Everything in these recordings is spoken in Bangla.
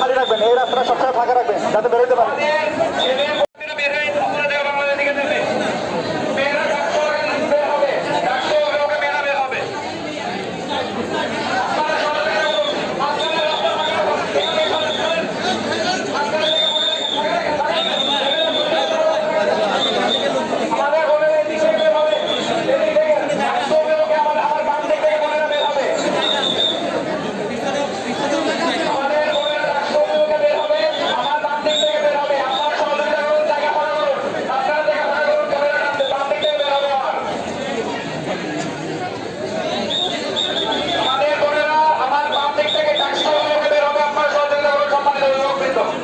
খালি রাখবেন এই রাস্তাটা সবসময় ফাঁকা রাখবেন যাতে বেরোতে পারেন।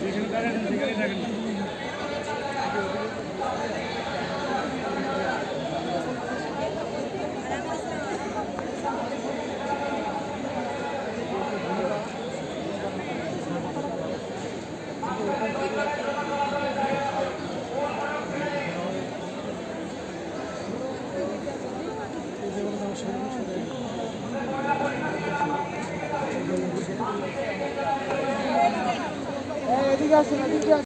এখানে দাঁড়ান সেখানে থাকেন gracias.